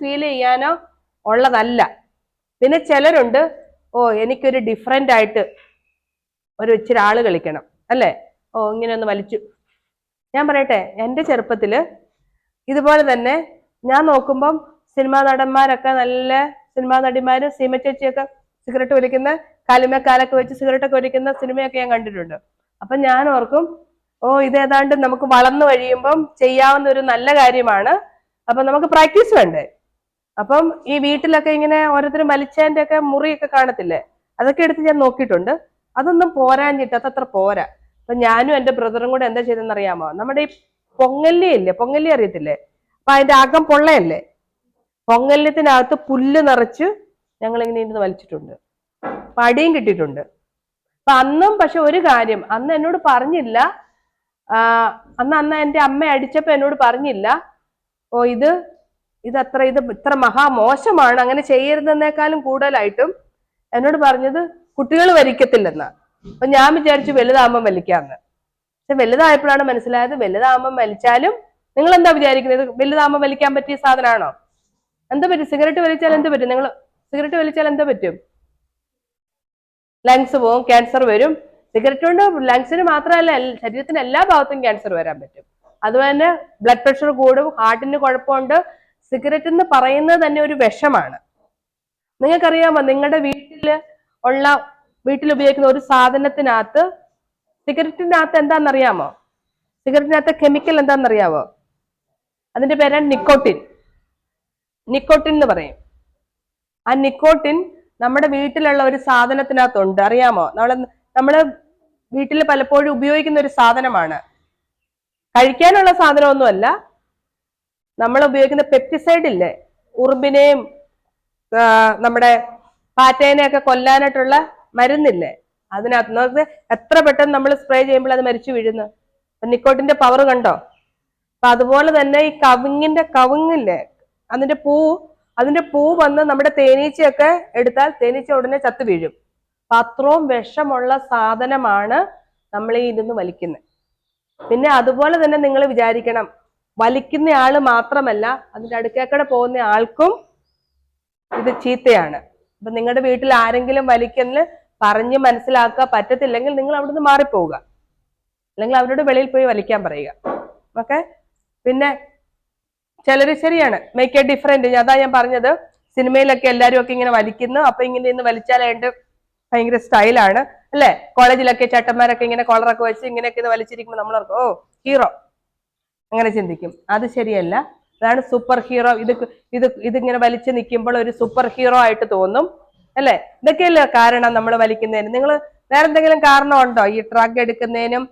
Feel ചെയ്യാനോ ഉള്ളതല്ല. പിന്നെ ചിലരുണ്ട് ഓ എനിക്കൊരു ഡിഫറെന്റ് ആയിട്ട് ഒരു ഇച്ചിരി ആൾ കളിക്കണം അല്ലേ? ഓ ഇങ്ങനെ ഒന്ന് വലിച്ചു. ഞാൻ പറയട്ടെ എന്റെ ചെറുപ്പത്തിൽ ഇതുപോലെ തന്നെ ഞാൻ നോക്കുമ്പം സിനിമാ നടന്മാരൊക്കെ നല്ല സിനിമാ നടിമാരും സീമ ചേച്ചിയൊക്കെ സിഗരറ്റ് വലിക്കുന്ന കാലിമേക്കാലൊക്കെ വെച്ച് സിഗരറ്റൊക്കെ വലിക്കുന്ന സിനിമയൊക്കെ ഞാൻ കണ്ടിട്ടുണ്ട്. അപ്പൊ ഞാൻ ഓർക്കും ഓ ഇതേതാണ്ട് നമുക്ക് വളർന്നു കഴിയുമ്പം ചെയ്യാവുന്ന ഒരു നല്ല കാര്യമാണ്. അപ്പൊ നമുക്ക് പ്രാക്ടീസ് വേണ്ടേ? അപ്പം ഈ വീട്ടിലൊക്കെ ഇങ്ങനെ ഓരോരുത്തരും വലിച്ചതിന്റെ ഒക്കെ മുറിയൊക്കെ കാണത്തില്ലേ? അതൊക്കെ എടുത്ത് ഞാൻ നോക്കിയിട്ടുണ്ട്. അതൊന്നും പോരാഞ്ഞിട്ട് അതത്ര പോരാ. അപ്പൊ ഞാനും എന്റെ ബ്രദറും കൂടെ എന്താ ചെയ്തെന്ന് അറിയാമോ നമ്മുടെ ഈ പൊങ്ങല്ലി ഇല്ലേ? പൊങ്ങല്ലി അറിയത്തില്ലേ? അപ്പൊ അതിന്റെ അകം പൊള്ളയല്ലേ? പൊങ്ങല്യത്തിനകത്ത് പുല്ല് നിറച്ച് ഞങ്ങൾ ഇങ്ങനെ ഇരുന്ന് വലിച്ചിട്ടുണ്ട്. പടിയും കിട്ടിയിട്ടുണ്ട്. അപ്പൊ അന്നും പക്ഷെ ഒരു കാര്യം അന്ന് എന്നോട് പറഞ്ഞില്ല. അന്ന് അന്ന് എന്റെ അമ്മ അടിച്ചപ്പോ എന്നോട് പറഞ്ഞില്ല. ഓ ഇത് ഇത് അത്ര ഇത് ഇത്ര മഹാമോശമാണ് അങ്ങനെ ചെയ്യരുതെന്നേക്കാളും കൂടുതലായിട്ടും എന്നോട് പറഞ്ഞത് കുട്ടികൾ വലിക്കത്തില്ലെന്നാ അപ്പൊ ഞാൻ വിചാരിച്ചു വലുതാകുമ്പം വലിക്കാന്ന്. പക്ഷെ വലുതായപ്പോഴാണ് മനസ്സിലായത് വലുതാകുമ്പം വലിച്ചാലും നിങ്ങൾ എന്താ വിചാരിക്കുന്നത്? വലുതാകുമ്പോൾ വലുതാകുമ്പം വലിക്കാൻ പറ്റിയ സാധനമാണോ എന്താ പറ്റും? സിഗരറ്റ് വലിച്ചാൽ എന്ത് പറ്റും? നിങ്ങൾ സിഗരറ്റ് വലിച്ചാൽ എന്താ പറ്റും? ലങ്സ് പോവും ക്യാൻസർ വരും. സിഗരറ്റ് കൊണ്ട് ലങ്സിന് മാത്രമല്ല ശരീരത്തിന് എല്ലാ ഭാഗത്തും ക്യാൻസർ വരാൻ പറ്റും. അതുപോലെ തന്നെ ബ്ലഡ് പ്രഷർ കൂടും ഹാർട്ടിന് കുഴപ്പമുണ്ട് സിഗരറ്റ് എന്ന് പറയുന്നത് തന്നെ ഒരു വിഷമാണ്. നിങ്ങൾക്കറിയാമോ നിങ്ങളുടെ വീട്ടിൽ ഉള്ള വീട്ടിൽ ഉപയോഗിക്കുന്ന ഒരു സാധനത്തിനകത്ത് സിഗരറ്റിനകത്ത് എന്താണെന്നറിയാമോ? സിഗരറ്റിനകത്ത് കെമിക്കൽ എന്താണെന്നറിയാമോ അതിന്റെ പേരാണ് നിക്കോട്ടിൻ. നിക്കോട്ടിൻ എന്ന് പറയും. ആ നിക്കോട്ടിൻ നമ്മുടെ വീട്ടിലുള്ള ഒരു സാധനത്തിനകത്തുണ്ട്. അറിയാമോ? നമ്മൾ നമ്മൾ വീട്ടിൽ പലപ്പോഴും ഉപയോഗിക്കുന്ന ഒരു സാധനമാണ്. കഴിക്കാനുള്ള സാധനമൊന്നുമല്ല നമ്മൾ ഉപയോഗിക്കുന്ന പെപ്റ്റിസൈഡ് ഇല്ലേ? ഉറുമ്പിനെയും നമ്മുടെ പാറ്റേനെയൊക്കെ കൊല്ലാനായിട്ടുള്ള മരുന്നില്ലേ? അതിനകത്ത് നമുക്ക് എത്ര പെട്ടെന്ന് നമ്മൾ സ്പ്രേ ചെയ്യുമ്പോൾ അത് മരിച്ചു വീഴുന്നു? നിക്കോട്ടിന്റെ പവർ കണ്ടോ? അപ്പൊ അതുപോലെ തന്നെ ഈ കവിങ്ങിന്റെ കവിങ്ങില്ലേ? അതിന്റെ പൂ അതിന്റെ പൂ വന്ന് നമ്മുടെ തേനീച്ചയൊക്കെ എടുത്താൽ തേനീച്ച ഉടനെ ചത്തു വീഴും. അപ്പൊ അത്രയും വിഷമുള്ള സാധനമാണ് നമ്മൾ ഈ ഇരുന്ന് വലിക്കുന്നത്. പിന്നെ അതുപോലെ തന്നെ നിങ്ങൾ വിചാരിക്കണം വലിക്കുന്ന ആൾ മാത്രമല്ല അതിന്റെ അടുക്കേക്കടെ പോകുന്ന ആൾക്കും ഇത് ചീത്തയാണ്. അപ്പൊ നിങ്ങളുടെ വീട്ടിൽ ആരെങ്കിലും വലിക്കുന്ന പറഞ്ഞ് മനസ്സിലാക്കുക പറ്റത്തില്ലെങ്കിൽ നിങ്ങൾ അവിടുന്ന് മാറിപ്പോവുക. അല്ലെങ്കിൽ അവരോട് വെളിയിൽ പോയി വലിക്കാൻ പറയുക. ഓക്കെ? പിന്നെ ചിലര് ശരിയാണ്. മേക്ക് എ ഡിഫറെന്റ് അതാ ഞാൻ പറഞ്ഞത്. സിനിമയിലൊക്കെ എല്ലാരും ഒക്കെ ഇങ്ങനെ വലിക്കുന്നു. അപ്പൊ ഇങ്ങനെ ഇന്ന് വലിച്ചാലായിട്ട് ഭയങ്കര സ്റ്റൈലാണ് അല്ലെ? കോളേജിലൊക്കെ ചേട്ടന്മാരൊക്കെ ഇങ്ങനെ കോളറൊക്കെ വെച്ച് ഇങ്ങനെയൊക്കെ ഇത് വലിച്ചിരിക്കുമ്പോൾ നമ്മൾ ഓർക്കും ഓ ഹീറോ അങ്ങനെ ചിന്തിക്കും. അത് ശരിയല്ല. അതാണ് സൂപ്പർ ഹീറോ ഇത് ഇത് ഇതിങ്ങനെ വലിച്ചു നിൽക്കുമ്പോൾ ഒരു സൂപ്പർ ഹീറോ ആയിട്ട് തോന്നും. അല്ലെ? ഇതൊക്കെയല്ലേ കാരണം നമ്മൾ വലിക്കുന്നതിന്. നിങ്ങൾ വേറെ എന്തെങ്കിലും കാരണം ഉണ്ടോ ഈ ഡ്രഗ് എടുക്കുന്നതിനും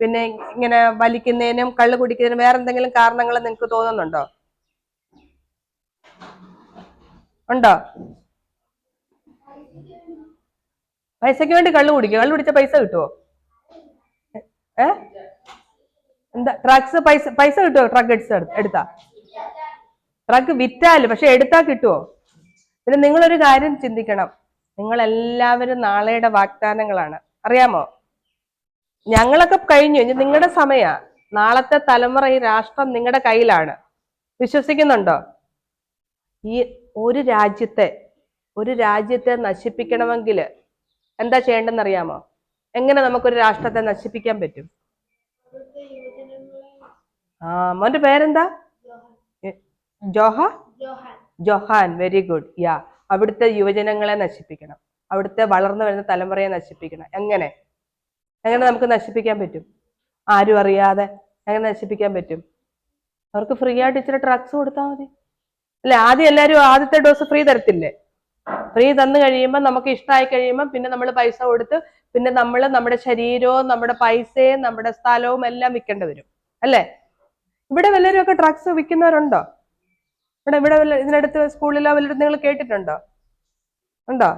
പിന്നെ ഇങ്ങനെ വലിക്കുന്നതിനും കള്ള് കുടിക്കുന്നതിനും വേറെ എന്തെങ്കിലും കാരണങ്ങൾ നിങ്ങൾക്ക് തോന്നുന്നുണ്ടോ? ഉണ്ടോ? പൈസക്ക് വേണ്ടി കള്ള് കുടിക്കുക കള്ള് കുടിച്ച പൈസ കിട്ടുമോ ഏ? എന്താ ഡ്രഗ്സ് പൈസ പൈസ കിട്ടുമോ ഡ്രഗ് എടുത്ത് എടുത്താ ഡ്രഗ് വിറ്റാൽ പക്ഷെ എടുത്താ കിട്ടുമോ പിന്നെ നിങ്ങളൊരു കാര്യം ചിന്തിക്കണം. നിങ്ങൾ എല്ലാവരും നാളെയുടെ വാഗ്ദാനങ്ങളാണ്. അറിയാമോ? ഞങ്ങളൊക്കെ കഴിഞ്ഞു. ഇനി നിങ്ങളുടെ സമയ. നാളത്തെ തലമുറ ഈ രാഷ്ട്രം നിങ്ങളുടെ കയ്യിലാണ്. വിശ്വസിക്കുന്നുണ്ടോ? ഈ ഒരു രാജ്യത്തെ ഒരു രാജ്യത്തെ നശിപ്പിക്കണമെങ്കിൽ എന്താ ചെയ്യേണ്ടതെന്ന് അറിയാമോ എങ്ങനെ നമുക്കൊരു രാഷ്ട്രത്തെ നശിപ്പിക്കാൻ പറ്റും? ആ മോന്റെ പേരെന്താ? ജോഹ? ജോഹാൻ. വെരി ഗുഡ് യാ അവിടുത്തെ യുവജനങ്ങളെ നശിപ്പിക്കണം. അവിടുത്തെ വളർന്നു വരുന്ന തലമുറയെ നശിപ്പിക്കണം. എങ്ങനെ? എങ്ങനെ നമുക്ക് നശിപ്പിക്കാൻ പറ്റും? ആരും അറിയാതെ എങ്ങനെ നശിപ്പിക്കാൻ പറ്റും? അവർക്ക് ഫ്രീ ആയിട്ട് ഇച്ചിരി ഡ്രഗ്സ് കൊടുത്താൽ മതി. അല്ലെ ആദ്യം എല്ലാവരും ആദ്യത്തെ ഡോസ് ഫ്രീ തരത്തില്ലേ? ഫ്രീ തന്നു കഴിയുമ്പോൾ നമുക്ക് ഇഷ്ടമായി കഴിയുമ്പോൾ പിന്നെ നമ്മൾ പൈസ കൊടുത്ത് പിന്നെ നമ്മൾ നമ്മുടെ ശരീരവും നമ്മുടെ പൈസയും നമ്മുടെ സ്ഥലവും എല്ലാം വിൽക്കേണ്ടി വരും. അല്ലേ? ഇവിടെ വല്ലവരും ഒക്കെ ഡ്രഗ്സ് വിൽക്കുന്നവരുണ്ടോ? ഇവിടെ ഇവിടെ വല്ല ഇതിനടുത്ത് സ്കൂളിലോ വല്ലവരും നിങ്ങൾ കേട്ടിട്ടുണ്ടോ? ഉണ്ടോ.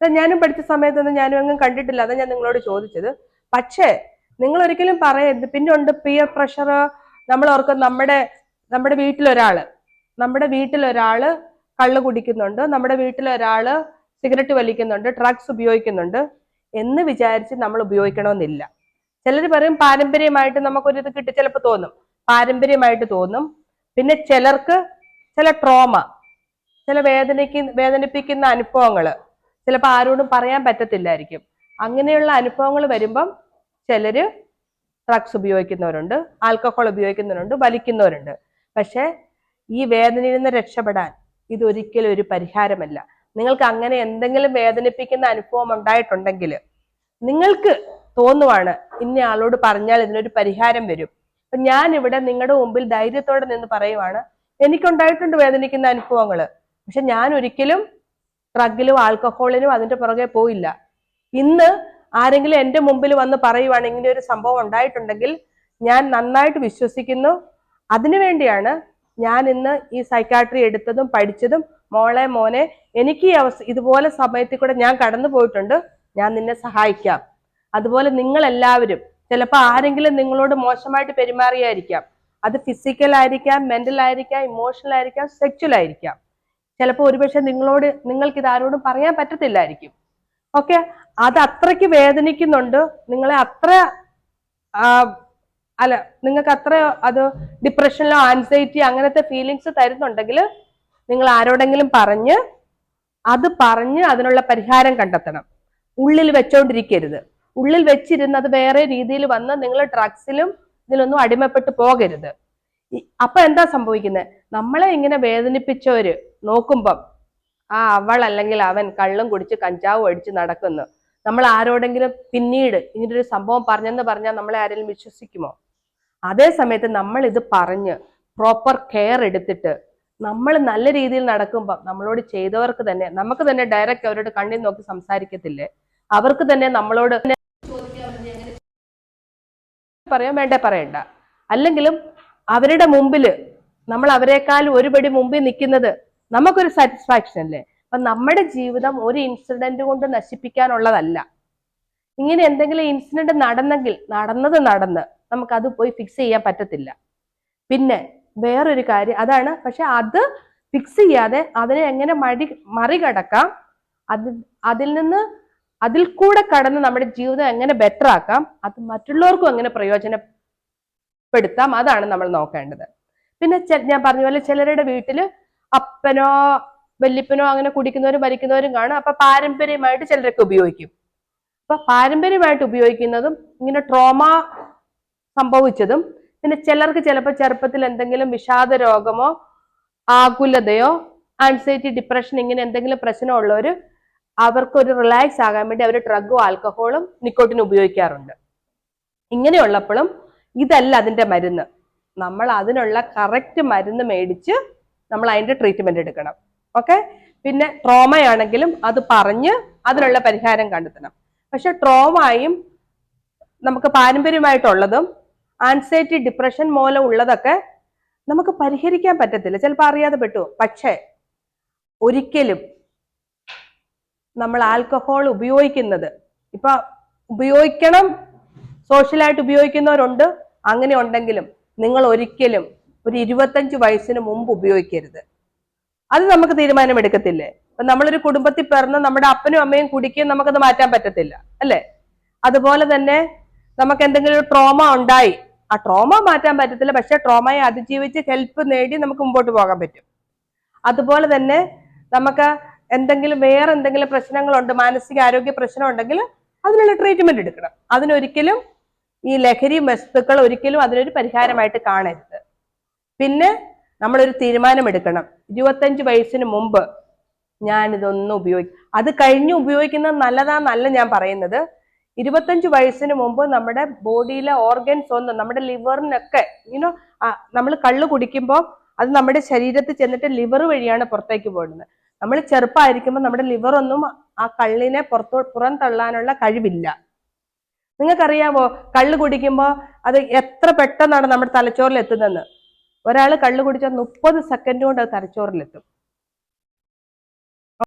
ഞാനും പഠിച്ച സമയത്തൊന്നും ഞാനും അങ്ങ് കണ്ടിട്ടില്ല. അതാ ഞാൻ നിങ്ങളോട് ചോദിച്ചത്. പക്ഷേ നിങ്ങൾ ഒരിക്കലും പറയരുത്. പിന്നെ ഉണ്ട് പിയർ പ്രഷർ നമ്മൾ ഓർക്കും നമ്മുടെ നമ്മുടെ വീട്ടിലൊരാൾ നമ്മുടെ വീട്ടിലൊരാൾ കള്ള് കുടിക്കുന്നുണ്ട് നമ്മുടെ വീട്ടിലൊരാൾ സിഗരറ്റ് വലിക്കുന്നുണ്ട് ഡ്രഗ്സ് ഉപയോഗിക്കുന്നുണ്ട് എന്ന് വിചാരിച്ച് നമ്മൾ ഉപയോഗിക്കണമെന്നില്ല. ചിലർ പറയും പാരമ്പര്യമായിട്ട് നമുക്കൊരു ഇത് കിട്ടി ചിലപ്പോൾ തോന്നും. പാരമ്പര്യമായിട്ട് തോന്നും. പിന്നെ ചിലർക്ക് ചില ട്രോമ ചില വേദനയ്ക്ക് വേദനിപ്പിക്കുന്ന അനുഭവങ്ങൾ ചിലപ്പോൾ ആരോടും പറയാൻ പറ്റത്തില്ലായിരിക്കും. അങ്ങനെയുള്ള അനുഭവങ്ങൾ വരുമ്പം ചിലർ ഡ്രഗ്സ് ഉപയോഗിക്കുന്നവരുണ്ട് ആൽക്കഹോൾ ഉപയോഗിക്കുന്നവരുണ്ട് വലിക്കുന്നവരുണ്ട്. പക്ഷേ ഈ വേദനയിൽ നിന്ന് രക്ഷപ്പെടാൻ ഇതൊരിക്കലും ഒരു പരിഹാരമല്ല. നിങ്ങൾക്ക് അങ്ങനെ എന്തെങ്കിലും വേദനിപ്പിക്കുന്ന അനുഭവം ഉണ്ടായിട്ടുണ്ടെങ്കിൽ നിങ്ങൾക്ക് തോന്നുവാണ്. ഇന്ന ആളോട് പറഞ്ഞാൽ ഇതിനൊരു പരിഹാരം വരും. അപ്പൊ ഞാൻ ഇവിടെ നിങ്ങളുടെ മുമ്പിൽ ധൈര്യത്തോടെ നിന്ന് പറയുവാണ്. എനിക്കുണ്ടായിട്ടുണ്ട് വേദനിക്കുന്ന അനുഭവങ്ങൾ പക്ഷെ ഞാൻ ഒരിക്കലും ഡ്രഗിലും ആൽക്കഹോളിനും അതിന്റെ പുറകെ പോയില്ല. ഇന്ന് ആരെങ്കിലും എന്റെ മുമ്പിൽ വന്ന് പറയുവാണ് ഇങ്ങനെ ഒരു സംഭവം ഉണ്ടായിട്ടുണ്ടെങ്കിൽ ഞാൻ നന്നായിട്ട് വിശ്വസിക്കുന്നു. അതിനുവേണ്ടിയാണ് ഞാൻ ഇന്ന് ഈ സൈക്കാട്രി എടുത്തതും പഠിച്ചതും മോളെ മോനെ എനിക്ക് ഈ അവസ്ഥ ഇതുപോലെ സമയത്തിൽ കൂടെ ഞാൻ കടന്നു പോയിട്ടുണ്ട് ഞാൻ നിന്നെ സഹായിക്കാം. അതുപോലെ നിങ്ങൾ എല്ലാവരും ചിലപ്പോൾ ആരെങ്കിലും നിങ്ങളോട് മോശമായിട്ട് പെരുമാറിയായിരിക്കാം. അത് ഫിസിക്കൽ ആയിരിക്കാം മെന്റൽ ആയിരിക്കാം ഇമോഷണൽ ആയിരിക്കാം സെക്ച്വൽ ആയിരിക്കാം. ചിലപ്പോൾ ഒരുപക്ഷെ നിങ്ങളോട് നിങ്ങൾക്ക് ഇത് ആരോടും പറയാൻ പറ്റത്തില്ലായിരിക്കും. ഓക്കെ അത് അത്രയ്ക്ക് വേദനിക്കുന്നുണ്ട്. നിങ്ങളെ അത്ര അല്ല നിങ്ങൾക്ക് അത്ര അത് ഡിപ്രഷനിലോ ആൻസൈറ്റി അങ്ങനത്തെ ഫീലിങ്സ് തരുന്നുണ്ടെങ്കിൽ നിങ്ങൾ ആരോടെങ്കിലും പറഞ്ഞ് അത് പറഞ്ഞ് അതിനുള്ള പരിഹാരം കണ്ടെത്തണം. ഉള്ളിൽ വെച്ചോണ്ടിരിക്കരുത്. ഉള്ളിൽ വെച്ചിരുന്നത് വേറെ രീതിയിൽ വന്ന് നിങ്ങൾ ഡ്രഗ്സിലും ഇതിലൊന്നും അടിമപ്പെട്ട് പോകരുത്. അപ്പൊ എന്താ സംഭവിക്കുന്നത് നമ്മളെ ഇങ്ങനെ വേദനിപ്പിച്ചവര് നോക്കുമ്പം ആ അവൾ അല്ലെങ്കിൽ അവൻ കള്ളും കുടിച്ച് കഞ്ചാവും അടിച്ച് നടക്കുന്നു. നമ്മൾ ആരോടെങ്കിലും പിന്നീട് ഇങ്ങനെ ഒരു സംഭവം പറഞ്ഞെന്ന് പറഞ്ഞാൽ നമ്മളെ ആരെങ്കിലും വിശ്വസിക്കുമോ? അതേ സമയത്ത് നമ്മൾ ഇത് പറഞ്ഞ് പ്രോപ്പർ കെയർ എടുത്തിട്ട് നമ്മൾ നല്ല രീതിയിൽ നടക്കുമ്പോൾ നമ്മളോട് ചെയ്തവർക്ക് തന്നെ നമുക്ക് തന്നെ ഡയറക്റ്റ് അവരോട് കണ്ണിൽ നോക്കി സംസാരിക്കത്തില്ലേ? അവർക്ക് തന്നെ നമ്മളോട് പറയാൻ വേണ്ടേ പറയണ്ട. അല്ലെങ്കിലും അവരുടെ മുമ്പിൽ നമ്മൾ അവരെക്കാൾ ഒരുപടി മുമ്പിൽ നിൽക്കുന്നത് നമുക്കൊരു സാറ്റിസ്ഫാക്ഷൻ അല്ലേ? അപ്പൊ നമ്മുടെ ജീവിതം ഒരു ഇൻസിഡന്റ് കൊണ്ട് നശിപ്പിക്കാനുള്ളതല്ല. ഇങ്ങനെ എന്തെങ്കിലും ഇൻസിഡന്റ് നടന്നെങ്കിൽ നടന്നത് നടന്ന് നമുക്കത് പോയി ഫിക്സ് ചെയ്യാൻ പറ്റത്തില്ല. പിന്നെ വേറൊരു കാര്യം അതാണ് പക്ഷെ അത് ഫിക്സ് ചെയ്യാതെ അതിനെ എങ്ങനെ മടി മറികടക്കാം? അത് അതിൽ നിന്ന് അതിൽ കൂടെ കടന്ന് നമ്മുടെ ജീവിതം എങ്ങനെ ബെറ്റർ ആക്കാം അത് മറ്റുള്ളവർക്കും എങ്ങനെ പ്രയോജനപ്പെടുത്താം അതാണ് നമ്മൾ നോക്കേണ്ടത്. പിന്നെ ഞാൻ പറഞ്ഞ പോലെ ചിലരുടെ വീട്ടിൽ അപ്പനോ വല്യപ്പനോ അങ്ങനെ കുടിക്കുന്നവരും ഭരിക്കുന്നവരും കാണും അപ്പൊ പാരമ്പര്യമായിട്ട് ചിലരൊക്കെ ഉപയോഗിക്കും. അപ്പൊ പാരമ്പര്യമായിട്ട് ഉപയോഗിക്കുന്നതും ഇങ്ങനെ ട്രോമ സംഭവിച്ചതും പിന്നെ ചിലർക്ക് ചിലപ്പോൾ ചെറുപ്പത്തിൽ എന്തെങ്കിലും വിഷാദ രോഗമോ ആകുലതയോ ആൻസൈറ്റി ഡിപ്രഷൻ ഇങ്ങനെ എന്തെങ്കിലും പ്രശ്നമുള്ളവർ അവർക്കൊരു റിലാക്സ് ആകാൻ വേണ്ടി അവർ ഡ്രഗും ആൽക്കഹോളും നിക്കോട്ടിനും ഉപയോഗിക്കാറുണ്ട്. ഇങ്ങനെയുള്ളപ്പോഴും ഇതല്ല അതിന്റെ മരുന്ന്. നമ്മൾ അതിനുള്ള കറക്റ്റ് മരുന്ന് മേടിച്ച് നമ്മൾ അതിന്റെ ട്രീറ്റ്മെന്റ് എടുക്കണം. ഓക്കെ പിന്നെ ട്രോമയാണെങ്കിലും അത് പറഞ്ഞ് അതിനുള്ള പരിഹാരം കണ്ടെത്തണം. പക്ഷെ ട്രോമയും നമുക്ക് പാരമ്പര്യമായിട്ടുള്ളതും ആൻസൈറ്റി ഡിപ്രഷൻ മൂലം ഉള്ളതൊക്കെ നമുക്ക് പരിഹരിക്കാൻ പറ്റത്തില്ല. ചിലപ്പോൾ അറിയാതെ പെട്ടു. പക്ഷേ ഒരിക്കലും നമ്മൾ ആൽക്കഹോൾ ഉപയോഗിക്കുന്നത്. ഇപ്പൊ ഉപയോഗിക്കണം സോഷ്യലായിട്ട് ഉപയോഗിക്കുന്നവരുണ്ട് അങ്ങനെ ഉണ്ടെങ്കിലും നിങ്ങൾ ഒരിക്കലും ഒരു ഇരുപത്തഞ്ച് വയസ്സിന് മുമ്പ് ഉപയോഗിക്കരുത്. അത് നമുക്ക് തീരുമാനമെടുക്കത്തില്ലേ? ഇപ്പൊ നമ്മളൊരു കുടുംബത്തിൽ പിറന്ന് നമ്മുടെ അപ്പനും അമ്മയും കുടിക്കുകയും നമുക്കത് മാറ്റാൻ പറ്റത്തില്ല അല്ലേ? അതുപോലെ തന്നെ നമുക്ക് എന്തെങ്കിലും ഒരു ട്രോമ ഉണ്ടായി. ആ ട്രോമ മാറ്റാൻ പറ്റത്തില്ല പക്ഷെ ട്രോമയെ അതിജീവിച്ച് ഹെൽപ്പ് നേടി നമുക്ക് മുമ്പോട്ട് പോകാൻ പറ്റും. അതുപോലെ തന്നെ നമുക്ക് എന്തെങ്കിലും വേറെ എന്തെങ്കിലും പ്രശ്നങ്ങളുണ്ട് മാനസിക ആരോഗ്യ പ്രശ്നം ഉണ്ടെങ്കിൽ അതിനുള്ള ട്രീറ്റ്മെന്റ് എടുക്കണം. അതിനൊരിക്കലും ഈ ലഹരി വസ്തുക്കൾ ഒരിക്കലും അതിനൊരു പരിഹാരമായിട്ട് കാണരുത്. പിന്നെ നമ്മളൊരു തീരുമാനം എടുക്കണം ഇരുപത്തഞ്ച് വയസ്സിന് മുമ്പ് ഞാൻ ഇതൊന്നും ഉപയോഗിക്കും അത് കഴിഞ്ഞ് ഉപയോഗിക്കുന്നത് നല്ലതാന്നല്ല ഞാൻ പറയുന്നത്. ഇരുപത്തഞ്ച് വയസ്സിന് മുമ്പ് നമ്മുടെ ബോഡിയിലെ ഓർഗൻസ് ഒന്നും നമ്മുടെ ലിവറിനൊക്കെ യുനോ നമ്മൾ കള്ള് കുടിക്കുമ്പോൾ അത് നമ്മുടെ ശരീരത്തിൽ ചെന്നിട്ട് ലിവർ വഴിയാണ് പുറത്തേക്ക് പോകുന്നത്. നമ്മൾ ചെറുപ്പമായിരിക്കുമ്പോൾ നമ്മുടെ ലിവറൊന്നും ആ കള്ളിനെ പുറത്തു പുറം തള്ളാനുള്ള കഴിവില്ല. നിങ്ങൾക്കറിയാമോ കള്ള് കുടിക്കുമ്പോൾ അത് എത്ര പെട്ടെന്നാണ് നമ്മുടെ തലച്ചോറിൽ എത്തുന്നതെന്ന്? ഒരാൾ കള്ള് കുടിച്ചാൽ മുപ്പത് സെക്കൻഡ് കൊണ്ട് അത് തലച്ചോറിലെത്തും